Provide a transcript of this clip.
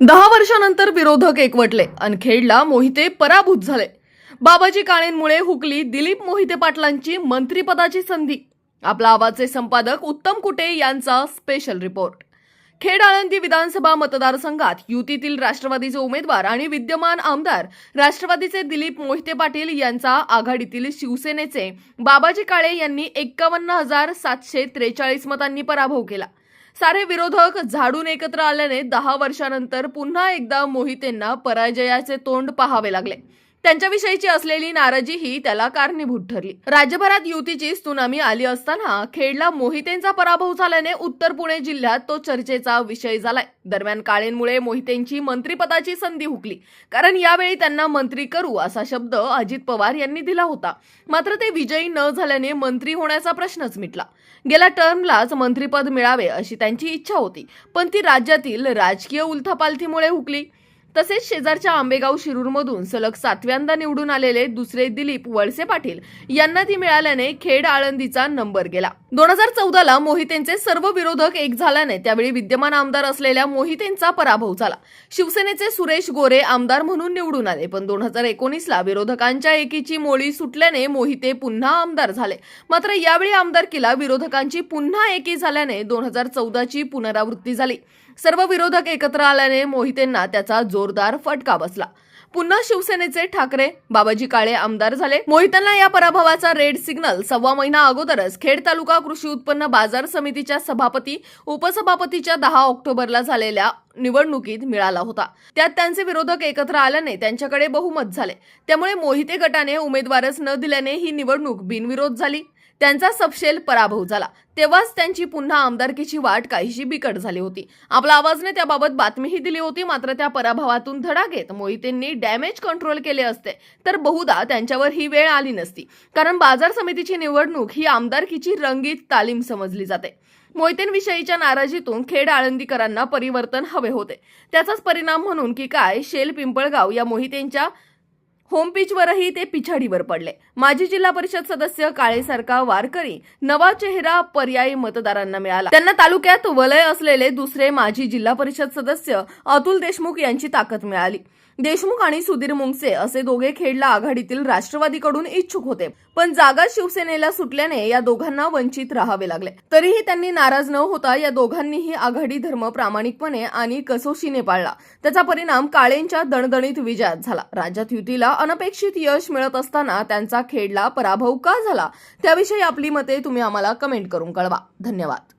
दहा वर्षानंतर विरोधक एकवटले. अनखेडला मोहिते पराभूत झाले. बाबाजी काळेंमुळे हुकली दिलीप मोहिते पाटलांची मंत्रीपदाची संधी. आपला आवाजचे संपादक उत्तम कुटे यांचा स्पेशल रिपोर्ट खेड आळंदी विधानसभा मतदारसंघात युतीतील राष्ट्रवादीचे उमेदवार आणि विद्यमान आमदार राष्ट्रवादीचे दिलीप मोहिते पाटील यांचा आघाडीतील शिवसेनेचे बाबाजी काळे यांनी एक्कावन्न हजार सातशे त्रेचाळीस मतांनी पराभव केला. सारे विरोधक झाडून एकत्र आल्याने दहा वर्षानंतर पुन्हा एकदा मोहितेंना पराजयाचे तोंड पाहावे लागले. त्यांच्याविषयीची असलेली नाराजी ही त्याला कारणीभूत ठरली. राज्यभरात युतीची सुनामी आली असताना खेडला मोहितेंचा पराभव झाल्याने उत्तर पुणे जिल्ह्यात तो चर्चेचा विषय झालाय. दरम्यान काळेंमुळे मोहितेंची मंत्रीपदाची संधी हुकली. कारण यावेळी त्यांना मंत्री करू असा शब्द अजित पवार यांनी दिला होता. मात्र ते विजयी न झाल्याने मंत्री होण्याचा प्रश्नच मिटला. गेल्या टर्मलाच मंत्रीपद मिळावे अशी त्यांची इच्छा होती. पण ती राज्यातील राजकीय उलथापालथीमुळे हुकली. तसेच शेजारच्या आंबेगाव शिरूरमधून सलग सातव्यांदा निवडून आलेले दुसरे दिलीप वळसे पाटील यांना ती मिळाल्याने खेड आळंदीचा नंबर गेला. दोन हजार चौदाला मोहितेंचे सर्व विरोधक एक झाल्याने त्यावेळी विद्यमान आमदार असलेल्या मोहितेंचा पराभव झाला. शिवसेनेचे सुरेश गोरे आमदार म्हणून निवडून आले पण दोन हजार एकोणीसला विरोधकांच्या एकीची मोळी सुटल्याने मोहिते पुन्हा आमदार झाले. मात्र यावेळी आमदारकीला विरोधकांची पुन्हा एकी झाल्याने दोन हजार चौदाची पुनरावृत्ती झाली. सर्व विरोधक एकत्र आल्याने मोहितेंना त्याचा जोरदार फटका बसला. पुन्हा शिवसेनेचे ठाकरे बाबाजी काळे आमदार झाले. मोहितांना या पराभवाचा रेड सिग्नल सव्वा महिना अगोदरच खेड तालुका कृषी उत्पन्न बाजार समितीच्या सभापती उपसभापतीच्या दहा ऑक्टोबरला झालेल्या निवडणुकीत मिळाला होता. त्यात त्यांचे विरोधक एकत्र आल्याने त्यांच्याकडे बहुमत झाले. त्यामुळे मोहिते गटाने उमेदवारच न दिल्याने ही निवडणूक बिनविरोध झाली. त्यांचा सपशेल पराभव झाला. तेव्हाच त्यांची पुन्हा आमदारकीची वाट काहीशी बिकट झाली होती. आपला आवाजने त्याबाबत बातमीही दिली होती मात्र त्या पराभवातून धडा घेत मोहितेंनी डॅमेज कंट्रोल केले असते तर बहुधा त्यांच्यावर ही वेळ आली नसती. कारण बाजार समितीची निवडणूक ही आमदारकीची रंगीत तालीम समजली जाते. मोहितेंविषयीच्या नाराजीतून खेड आळंदीकरांना परिवर्तन हवे होते. त्याचाच परिणाम म्हणून की काय शेल पिंपळगाव या मोहितेंच्या होम पिचवरही ते पिछाडीवर पडले. माजी जिल्हा परिषद सदस्य काळेसारखा वारकरी नवा चेहरा पर्यायी मतदारांना मिळाला. त्यांना तालुक्यात वलय असलेले दुसरे माजी जिल्हा परिषद सदस्य अतुल देशमुख यांची ताकद मिळाली. देशमुख आणि सुधीर मुंगसे असे दोघे खेडला आघाडीतील राष्ट्रवादीकडून इच्छुक होते. पण जागा शिवसेनेला सुटल्याने या दोघांना वंचित राहावे लागले. तरीही त्यांनी नाराज न होता या दोघांनीही आघाडी धर्म प्रामाणिकपणे आणि कसोशीने पाळला. त्याचा परिणाम काळेंच्या दणदणीत विजयात झाला. राज्यात युतीला अनपेक्षित यश मिळत असताना त्यांचा खेडला पराभव का झाला? त्याविषयी आपली मते तुम्ही आम्हाला कमेंट करून कळवा. धन्यवाद.